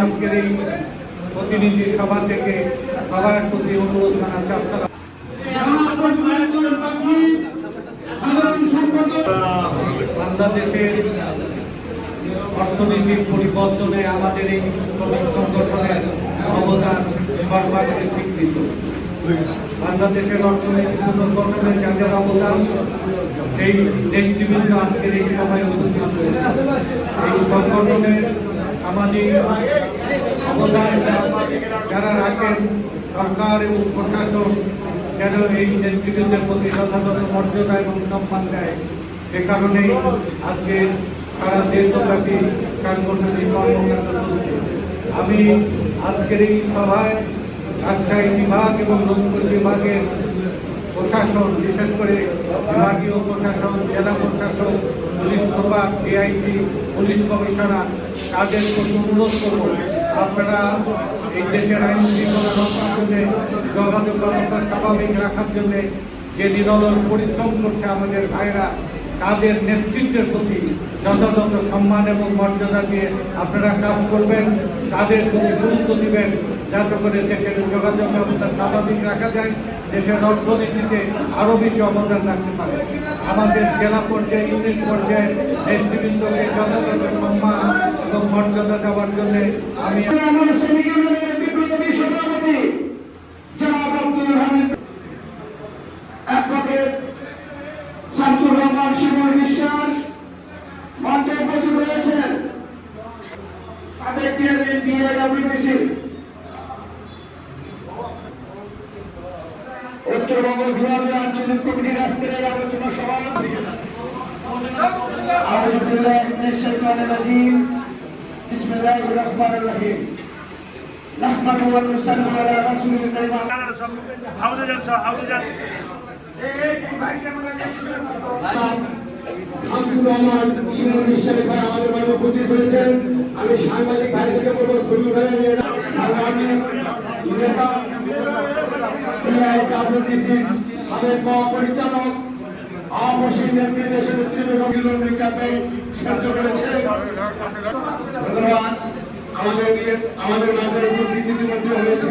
আজকের এই প্রতিনিধি সভা থেকে সবার প্রতি অনুরোধ জানাচ্ছি আসসালাম বাংলাদেশের অর্থনৈতিক পরিবর্তনে আমাদের এই শ্রমিক সংগঠনের অবদান সর্বাগ্রে স্বীকৃত। বাংলাদেশের অর্থনৈতিক পুনর্গঠনে যাদের অবদান, সেই নেতৃবৃন্দ আজকের এই সভায় উপস্থিত হয়েছে। এই সংগঠনের সামাজিক অবদান যারা রাখেন সরকার এবং প্রশাসন, যেন এই নেতৃবৃন্দের প্রতি যথাযথ মর্যাদা এবং সম্মান দেয়। সে কারণেই আজকে সারা দেশব্যাপী সাংগঠনিক আমি আজকের এই সভায় রাজশাহী বিভাগ এবং রংপুর বিভাগের প্রশাসন, বিশেষ করে বিভাগীয় প্রশাসন, জেলা প্রশাসন সুপার ডিআইজি পুলিশ কমিশনার, তাদের অনুরোধ করব, আপনারা এই দেশের আইন শৃঙ্খলা রক্ষার জন্য, যোগাযোগ ব্যবস্থা স্বাভাবিক রাখার জন্য যে নিরলস পরিশ্রম করছে আমাদের ভাইরা তাদের নেতৃত্বের প্রতি যথাযথ সম্মান এবং মর্যাদা দিয়ে আপনারা কাজ করবেন, তাদের প্রতি গুরুত্ব দিবেন। যাতে করে দেশের যোগাযোগ ব্যবস্থা স্বাভাবিক রাখা যায়, দেশের অর্থনীতিতে আরও বেশি অবদান রাখতে পারে। আমাদের জেলা পর্যায়ে, ইউনিট পর্যায়ে নেতৃবৃন্দকে যথাযথ সম্মান এবং মর্যাদা দেওয়ার জন্য আমি শামসুর রহমান রহমান শিমুল বিশ্বাস ভাই আমাদের মাঝে উপস্থিত হয়েছেন। আমি সাংবাদিক ভাইদেরকে বলব ছবি ভাই সিআইডব্লিউটিসির সাবেক মহাপরিচালক আবসীর নেত্রী দেশের জিলুর চাপে করেছে। ধন্যবাদ। আমাদের আমাদের মাঝে উপস্থিত ইতিমধ্যে হয়েছে।